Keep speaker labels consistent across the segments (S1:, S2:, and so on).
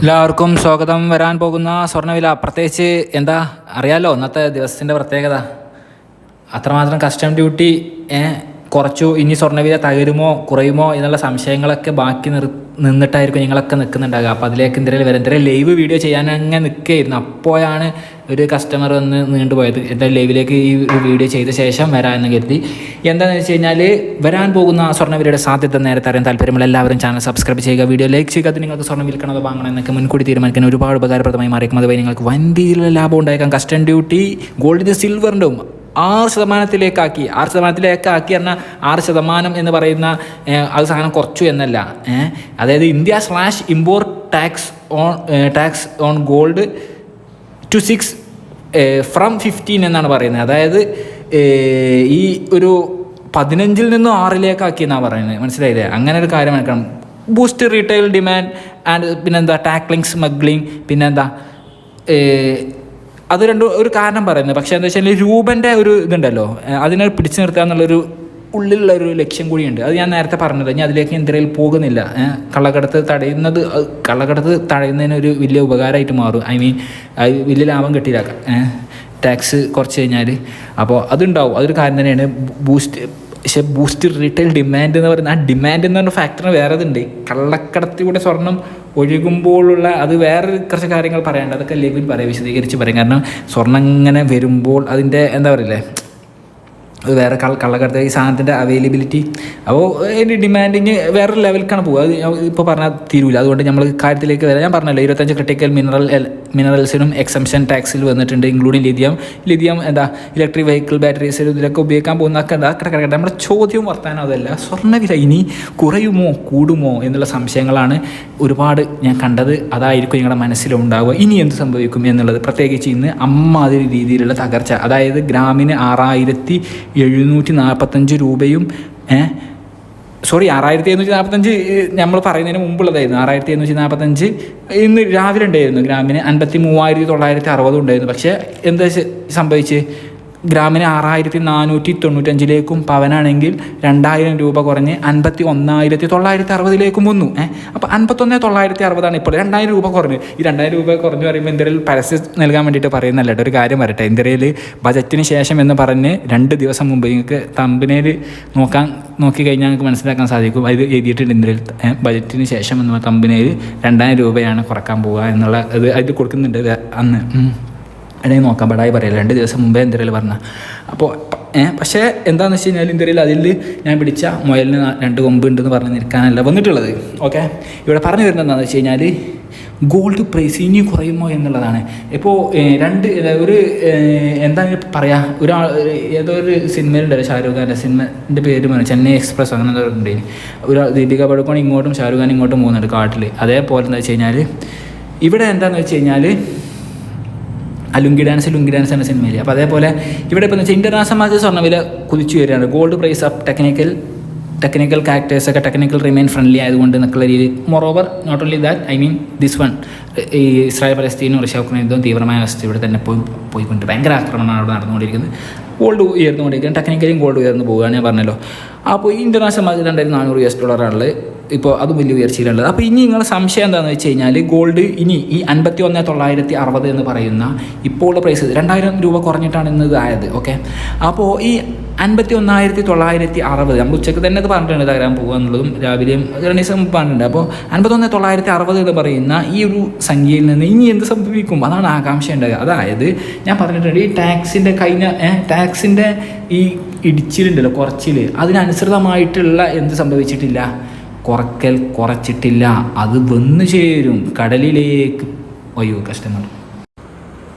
S1: എല്ലാവർക്കും സ്വാഗതം. വരാൻ പോകുന്ന സ്വർണവില പ്രത്യേകിച്ച് എന്താ അറിയാലോ ഇന്നത്തെ ദിവസത്തിന്റെ പ്രത്യേകത? അത്രമാത്രം കസ്റ്റം ഡ്യൂട്ടി കുറച്ചു ഇനി സ്വർണവില തകരുമോ കുറയുമോ എന്നുള്ള സംശയങ്ങളൊക്കെ ബാക്കി നിർ നിന്നിട്ടായിരിക്കും ഞങ്ങളൊക്കെ നിൽക്കുന്നുണ്ടാകുക അപ്പോൾ അതിലേക്ക് എന്തെങ്കിലും വരെ എന്തെങ്കിലും ലൈവ് വീഡിയോ ചെയ്യാൻ അങ്ങനെ നിൽക്കുകയായിരുന്നു. അപ്പോഴാണ് ഒരു കസ്റ്റമർ വന്ന് നീണ്ടുപോയത്. എന്തായാലും ലൈവിലേക്ക് ഈ വീഡിയോ ചെയ്ത ശേഷം വരാമെന്ന് കരുതി. എന്താണെന്ന് വെച്ച് കഴിഞ്ഞാൽ വരാൻ പോകുന്ന സ്വർണവിലയുടെ സാധ്യത നേരത്തെ അറിയാൻ താല്പര്യമുള്ള എല്ലാവരും ചാനൽ സബ്സ്ക്രൈബ് ചെയ്യുക വീഡിയോ ലൈക്ക് ചെയ്യുക. അത് നിങ്ങൾക്ക് സ്വർണം വിൽക്കണത് വാങ്ങണം എന്നൊക്കെ മുൻകൂട്ടി തീരുമാനിക്കാൻ ഒരുപാട് ഉപകാരപ്രദമായി മാറിയേക്കും. അതുവഴി നിങ്ങൾക്ക് വൻ രീതിയിലുള്ള ലാഭം ഉണ്ടായേക്കാം. കസ്റ്റം ഡ്യൂട്ടി ഗോൾഡിന്റെ സിൽവറിന്റെ ആറ് ശതമാനത്തിലേക്കാക്കി. ആറ് ശതമാനത്തിലേക്കാക്കി എന്ന ആറ് ശതമാനം എന്ന് പറയുന്ന അത് സാധനം കുറച്ചു എന്നല്ല. അതായത് India slash import tax on tax on gold two six from fifteen എന്നാണ് പറയുന്നത്. അതായത് ഈ ഒരു പതിനഞ്ചിൽ നിന്നും ആറിലേക്കാക്കി എന്നാണ് പറയുന്നത്. മനസ്സിലായില്ലേ? അങ്ങനെ ഒരു കാര്യം എടുക്കണം ബൂസ്റ്റ് റീറ്റെയിൽ ഡിമാൻഡ് ആൻഡ് പിന്നെന്താ? ടാക്ലിംഗ് സ്മഗ്ലിംഗ് പിന്നെന്താ? അത് രണ്ട് ഒരു കാരണം പറയുന്നത്. പക്ഷേ എന്താ വെച്ചാൽ രൂപന്റെ ഒരു ഇതുണ്ടല്ലോ. അതിനെ പിടിച്ചു നിർത്തുക എന്നുള്ളൊരു ഉള്ളിലുള്ള ഒരു ലക്ഷ്യം കൂടിയുണ്ട്. അത് ഞാൻ നേരത്തെ പറഞ്ഞത്. ഞാൻ അതിലേക്ക് ഇന്ത്യയിൽ പോകുന്നില്ല. കള്ളക്കടത്ത് തടയുന്നത് കള്ളക്കടത്ത് തടയുന്നതിന് ഒരു വലിയ ഉപകാരമായിട്ട് മാറും. ഐ മീൻ വലിയ ലാഭം കിട്ടിയില്ല ടാക്സ് കുറച്ച് കഴിഞ്ഞാൽ അപ്പോൾ അതുണ്ടാവും. അതൊരു കാര്യം തന്നെയാണ്. ബൂസ്റ്റ് പക്ഷേ ബൂസ്റ്റ് റീറ്റെയിൽ ഡിമാൻഡ് എന്ന് പറയുന്ന ആ ഡിമാൻഡ് എന്ന് പറഞ്ഞ ഫാക്ടറിന് വേറെ ഇതുണ്ട് കള്ളക്കടത്തിലൂടെ സ്വർണം ഒഴുകുമ്പോഴുള്ള അത് വേറെ കുറച്ച് കാര്യങ്ങൾ പറയാനുണ്ട്. അതൊക്കെ ലെവിൻ പറയാം വിശദീകരിച്ച് പറയും. കാരണം സ്വർണം ഇങ്ങനെ വരുമ്പോൾ അതിന്റെ എന്താ പറയില്ലേ? അത് വേറെ കള്ള കള്ളക്കടത്ത് ഈ സാധനത്തിന്റെ അവൈലബിലിറ്റി അപ്പോൾ അതിന്റെ ഡിമാൻഡിങ് വേറെ ലെവലിലേക്കാണ് പോകുക അത് ഇപ്പോൾ പറഞ്ഞാൽ തീരൂല. അതുകൊണ്ട് നമ്മൾ കാര്യത്തിലേക്ക് വരാം. ഞാൻ പറഞ്ഞല്ലോ ഇരുപത്തഞ്ച് ക്രിട്ടിക്കൽ മിനറൽ മിനറൽസിനും എക്സംഷൻ ടാക്സിൽ വന്നിട്ടുണ്ട് ഇൻക്ലൂഡിങ് ലിഥിയം ലിഥിയം എന്താ? ഇലക്ട്രിക് വെഹിക്കിൾ ബാറ്ററീസ് ഇതിലൊക്കെ ഉപയോഗിക്കാൻ എന്താ? കിടക്കട്ടെ നമ്മുടെ ചോദ്യം വർത്താനം അതല്ല. സ്വർണവില ഇനി കുറയുമോ കൂടുമോ എന്നുള്ള സംശയങ്ങളാണ് ഒരുപാട് ഞാൻ കണ്ടത്. അതായിരിക്കും നിങ്ങളുടെ മനസ്സിലുണ്ടാവുക. ഇനി എന്ത് സംഭവിക്കും എന്നുള്ളത്. പ്രത്യേകിച്ച് ഇന്ന് അമ്മാതിരി രീതിയിലുള്ള തകർച്ച. അതായത് ഗ്രാമിന് ആറായിരത്തി എഴുന്നൂറ്റി നാൽപ്പത്തഞ്ച് രൂപയും ഏഹ് സോറി ആറായിരത്തി എഴുന്നൂറ്റി നാൽപ്പത്തഞ്ച് നമ്മൾ പറയുന്നതിന് മുമ്പുള്ളതായിരുന്നു. ആറായിരത്തി എഴുന്നൂറ്റി നാൽപ്പത്തഞ്ച് ഇന്ന് രാവിലെ ഉണ്ടായിരുന്നു. ഗ്രാമിന് അൻപത്തി മൂവായിരത്തി തൊള്ളായിരത്തി അറുപതും ഉണ്ടായിരുന്നു. പക്ഷേ എന്താ സംഭവിച്ച്? ഗ്രാമിന് ആറായിരത്തി നാനൂറ്റി തൊണ്ണൂറ്റഞ്ചിലേക്കും പവനാണെങ്കിൽ രണ്ടായിരം രൂപ കുറഞ്ഞ് അൻപത്തി ഒന്നായിരത്തി തൊള്ളായിരത്തി അറുപതിലേക്കും വന്നു. ഏഹ് അപ്പോൾ അൻപത്തൊന്ന് തൊള്ളായിരത്തി അറുപതാണ് ഇപ്പോൾ. രണ്ടായിരം രൂപ കുറഞ്ഞു. ഈ രണ്ടായിരം രൂപ കുറഞ്ഞു പറയുമ്പോൾ ഇന്ത്യയിൽ പരസ്യം നൽകാൻ വേണ്ടിയിട്ട് പറയുന്നല്ല ഒരു കാര്യം വരട്ടെ. ഇന്ത്യയിൽ ബജറ്റിന് ശേഷം എന്ന് പറഞ്ഞ് രണ്ട് ദിവസം മുമ്പ് നിങ്ങൾക്ക് തമ്പിനേൽ നോക്കാൻ നോക്കി കഴിഞ്ഞാൽ നിങ്ങൾക്ക് മനസ്സിലാക്കാൻ സാധിക്കും. അത് എഴുതിയിട്ടുണ്ട് ഇന്ത്യയിൽ ബജറ്റിന് ശേഷം എന്ന് തമ്പിനേൽ രണ്ടായിരം രൂപയാണ് കുറയ്ക്കാൻ പോവുക എന്നുള്ള ഇത് അത് കൊടുക്കുന്നുണ്ട് അന്ന്. അല്ലെങ്കിൽ നോക്കാം. ബടായി പറയില്ല രണ്ട് ദിവസം മുമ്പേ എന്തെങ്കിലും പറഞ്ഞ അപ്പോൾ പക്ഷേ എന്താണെന്ന് വെച്ച് കഴിഞ്ഞാൽ ഇന്ത്യയിൽ അതിൽ ഞാൻ പിടിച്ച മുയലിന് രണ്ട് കൊമ്പ് ഉണ്ടെന്ന് പറഞ്ഞ് നിൽക്കാനല്ല വന്നിട്ടുള്ളത്. ഓക്കെ? ഇവിടെ പറഞ്ഞു വരുന്നത് എന്താണെന്ന് വെച്ച് കഴിഞ്ഞാൽ ഗോൾഡ് പ്രൈസ് ഇനി കുറയുമോ എന്നുള്ളതാണ്. ഇപ്പോൾ രണ്ട് ഒരു എന്താ പറയുക ഒരാൾ ഏതോ ഒരു സിനിമയിലുണ്ടല്ലോ ഷാരൂഖ് ഖാന്റെ സിനിമന്റെ പേര് പറഞ്ഞു ചെന്നൈ എക്സ്പ്രസ് അങ്ങനെ എന്തോ ഉണ്ട്. ഒരു ദീപിക പടുക്കോൺ ഇങ്ങോട്ടും ഷാരൂഖ് ഖാൻ ഇങ്ങോട്ടും പോകുന്നുണ്ട് കാട്ടിൽ അതേപോലെ എന്താ വെച്ച് കഴിഞ്ഞാൽ ഇവിടെ എന്താണെന്ന് വെച്ച് കഴിഞ്ഞാൽ ആ ലുങ്കി ഡാൻസ് ലുങ്കി ഡാൻസ് എന്ന സിനിമയിൽ അപ്പോൾ അതേപോലെ ഇവിടെ ഇപ്പോൾ എന്ന് വെച്ചാൽ ഇന്റർനാഷണൽ മാർക്കറ്റ് സ്വർണവില കുതിച്ചു വരികയാണ്. Gold price up technical technical characters ഒക്കെ ടെക്നിക്കൽ റിമെയിൻ ഫ്രണ്ട്ലി ആയതുകൊണ്ട് എന്നൊക്കെയുള്ള രീതി moreover not only that I mean this one ഈ ഇസ്രായേൽ പലസ്തീനും റഷ്യ യുദ്ധവും തീവ്രമായ അവസ്ഥ ഇവിടെ തന്നെ പോയി പോയിക്കൊണ്ട് ഭയങ്കര ആക്രമണമാണ് അവിടെ നടന്നുകൊണ്ടിരിക്കുന്നത്. ഗോൾഡ് ഉയർന്നുകൊണ്ടിരിക്കുന്നത് ടെക്നിക്കലിയും ഗോൾഡ് ഉയർന്നു പോവുകയാണ് ഞാൻ പറഞ്ഞല്ലോ. അപ്പോൾ ഈ ഇന്റർനാഷണൽ മാർക്കറ്റ് രണ്ടായിരത്തി നാനൂറ് യു എസ് ഡോളറാണുള്ളത് ഇപ്പോൾ അതും വലിയ ഉയർച്ചയിലുള്ളത്. അപ്പോൾ ഇനി നിങ്ങളുടെ സംശയം എന്താണെന്ന് വെച്ച് കഴിഞ്ഞാൽ ഗോൾഡ് ഇനി ഈ അൻപത്തി ഒന്ന് തൊള്ളായിരത്തി അറുപത് എന്ന് പറയുന്ന ഇപ്പോൾ ഉള്ള പ്രൈസ് രണ്ടായിരം രൂപ കുറഞ്ഞിട്ടാണ് ഇന്ന് ഇതായത് ഓക്കെ അപ്പോൾ ഈ അൻപത്തി ഒന്നായിരത്തി തൊള്ളായിരത്തി അറുപത് നമ്മൾ ഉച്ചയ്ക്ക് തന്നെ ഇത് പറഞ്ഞിട്ടുണ്ട് തകരാൻ പോകുക എന്നുള്ളതും രാവിലെയും രണ്ട് ദിവസം പറഞ്ഞിട്ടുണ്ട്. അപ്പോൾ അൻപത്തൊന്ന് തൊള്ളായിരത്തി അറുപത് എന്ന് പറയുന്ന ഈ ഒരു സംഖ്യയിൽ നിന്ന് ഇനി എന്ത് സംഭവിക്കും? അതാണ് ആകാംക്ഷ ഉണ്ടാകുക അതായത് ഞാൻ പറഞ്ഞിട്ടുണ്ട് ഈ ടാക്സിന്റെ കഴിഞ്ഞ ടാക്സിന്റെ ഈ ഇടിച്ചിലുണ്ടല്ലോ കുറച്ചിൽ അതിനനുസൃതമായിട്ടുള്ള എന്ത് സംഭവിച്ചിട്ടില്ല? കുറക്കൽ കുറച്ചിട്ടില്ല. അത് വന്നു ചേരും. കടലിലേക്ക്. അയ്യോ കസ്റ്റമർ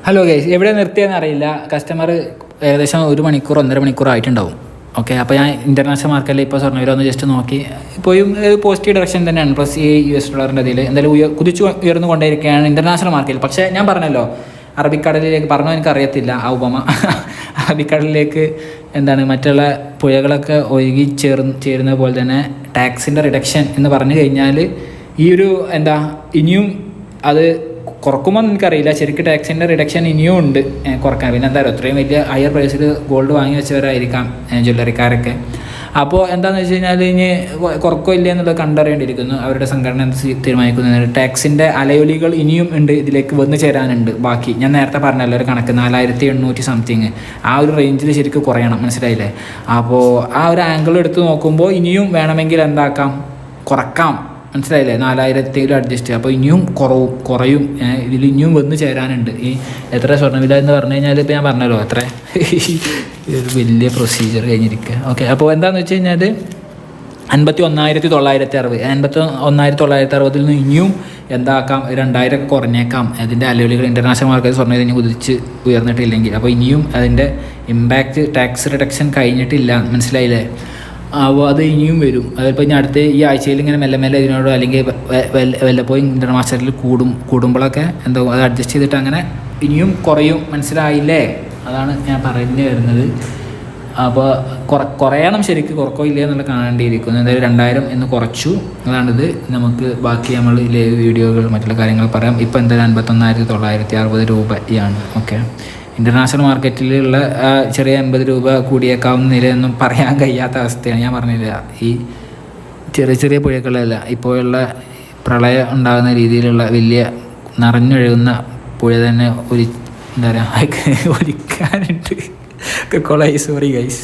S1: ഹലോ ഗൈസ് എവിടെ നിർത്തിയെന്ന് അറിയില്ല. കസ്റ്റമർ ഏകദേശം ഒരു മണിക്കൂർ ഒന്നര മണിക്കൂർ ആയിട്ടുണ്ടാവും. ഓക്കെ അപ്പോൾ ഞാൻ ഇന്റർനാഷണൽ മാർക്കറ്റിൽ ഇപ്പോൾ സ്വർണവില ഒന്ന് ജസ്റ്റ് നോക്കി. ഇപ്പോഴും പോസിറ്റീവ് ഡയറക്ഷൻ തന്നെയാണ്. പ്ലസ് ഈ യു എസ് ഡോളറിന്റെ ഇതിൽ എന്തായാലും ഉയർ കുതിച്ചു ഉയർന്നു കൊണ്ടേയിരിക്കുകയാണ് ഇന്റർനാഷണൽ മാർക്കറ്റിൽ പക്ഷേ ഞാൻ പറഞ്ഞല്ലോ അറബിക്കടലിലേക്ക് പറഞ്ഞോ എനിക്ക് അറിയത്തില്ല ആ ഉപമ. അറബിക്കടലിലേക്ക് എന്താണ് മറ്റുള്ള പുഴകളൊക്കെ ഒഴുകി ചേർ ചേരുന്ന പോലെ തന്നെ ടാക്സിന്റെ റിഡക്ഷൻ എന്ന് പറഞ്ഞു കഴിഞ്ഞാൽ ഈ ഒരു എന്താ ഇനിയും അത് കുറക്കുമ്പോൾ എനിക്കറിയില്ല. ശരിക്കും ടാക്സിന്റെ റിഡക്ഷൻ ഇനിയും ഉണ്ട്. കുറയ്ക്കാൻ. പിന്നെ എന്തായാലും അത്രയും വലിയ ഹയർ പ്രൈസിൽ ഗോൾഡ് വാങ്ങി വെച്ചവരായിരിക്കാം ജ്വല്ലറിക്കാരൊക്കെ. അപ്പോൾ എന്താണെന്ന് വെച്ച് കഴിഞ്ഞാൽ ഇനി കുറക്കോ ഇല്ല എന്നുള്ളത് കണ്ടറിയേണ്ടിയിരിക്കുന്നു. അവരുടെ സംഘടന എന്ത് സി- തീരുമാനിക്കുന്നത് ടാക്സിന്റെ അലയൊലികൾ ഇനിയും ഉണ്ട് ഇതിലേക്ക് വന്നു ചേരാനുണ്ട്. ബാക്കി ഞാൻ നേരത്തെ പറഞ്ഞല്ലോ ഒരു കണക്ക് നാലായിരത്തി എണ്ണൂറ്റി സംതിങ്. ആ ഒരു റേഞ്ചിൽ ശരിക്കും കുറയണം മനസ്സിലായില്ലേ? അപ്പോൾ ആ ഒരു ആംഗിൾ എടുത്ത് നോക്കുമ്പോൾ ഇനിയും വേണമെങ്കിൽ എന്താക്കാം? കുറക്കാം. മനസ്സിലായില്ലേ? നാലായിരത്തിലും അഡ്ജസ്റ്റ് അപ്പോൾ ഇനിയും കുറവും കുറയും. ഇതിൽ ഇനിയും വന്ന് ചേരാനുണ്ട്. ഈ എത്ര സ്വർണവില എന്ന് പറഞ്ഞു കഴിഞ്ഞാൽ ഇപ്പോൾ ഞാൻ പറഞ്ഞല്ലോ അത്ര. ഒരു വലിയ പ്രൊസീജിയർ കഴിഞ്ഞിരിക്കുക ഓക്കെ അപ്പോൾ എന്താണെന്ന് വെച്ച് കഴിഞ്ഞാൽ അൻപത്തി ഒന്നായിരത്തി തൊള്ളായിരത്തി അറുപത് അൻപത്തി ഒന്നായിരത്തി തൊള്ളായിരത്തി അറുപതിൽ നിന്ന് ഇനിയും എന്താക്കാം? രണ്ടായിരം കുറഞ്ഞേക്കാം. അതിന്റെ അലവലികൾ ഇന്റർനാഷണൽ മാർക്കറ്റ് സ്വർണം ഇനി കുതിച്ച് ഉയർന്നിട്ടില്ലെങ്കിൽ. അപ്പോൾ ഇനിയും അതിന്റെ ഇമ്പാക്റ്റ് ടാക്സ് റിഡക്ഷൻ കഴിഞ്ഞിട്ടില്ല. മനസ്സിലായില്ലേ? അത് ഇനിയും വരും. അതിപ്പോൾ ഇനി അടുത്ത ഈ ആഴ്ചയിൽ ഇങ്ങനെ മെല്ലെ മെല്ലെ ഇതിനോട് അല്ലെങ്കിൽ വല്ലപ്പോഴും ഇന്റർമാസ്റ്ററിൽ കൂടും കൂടുമ്പോഴൊക്കെ എന്തോ അത് അഡ്ജസ്റ്റ് ചെയ്തിട്ട് അങ്ങനെ ഇനിയും കുറയും. മനസ്സിലായില്ലേ? അതാണ് ഞാൻ പറഞ്ഞു വരുന്നത്. അപ്പോൾ കുറ കുറയണം ശരിക്ക്. കുറക്കോ ഇല്ലേ എന്നുള്ള കാണേണ്ടിയിരിക്കുന്നു. എന്തായാലും രണ്ടായിരം എന്ന് കുറച്ചു. അതാണിത്. നമുക്ക് ബാക്കി നമ്മൾ വീഡിയോകൾ മറ്റുള്ള കാര്യങ്ങൾ പറയാം. ഇപ്പോൾ എന്തായാലും അൻപത്തൊന്നായിരത്തി തൊള്ളായിരത്തി അറുപത് രൂപയാണ്. ഓക്കെ. ഇന്റർനാഷണൽ മാർക്കറ്റിലുള്ള ചെറിയ എൺപത് രൂപ കൂടിയേക്കാവുന്ന നിലയൊന്നും പറയാൻ കഴിയാത്ത അവസ്ഥയാണ് ഞാൻ പറഞ്ഞില്ല ഈ ചെറിയ ചെറിയ പുഴകളല്ല ഇപ്പോഴുള്ള പ്രളയം ഉണ്ടാകുന്ന രീതിയിലുള്ള വലിയ നിറഞ്ഞൊഴുകുന്ന പുഴ തന്നെ ഒരു എന്താ പറയുക ഒലിക്കാനുണ്ട്. കൊളായി സോറി ഗൈസ്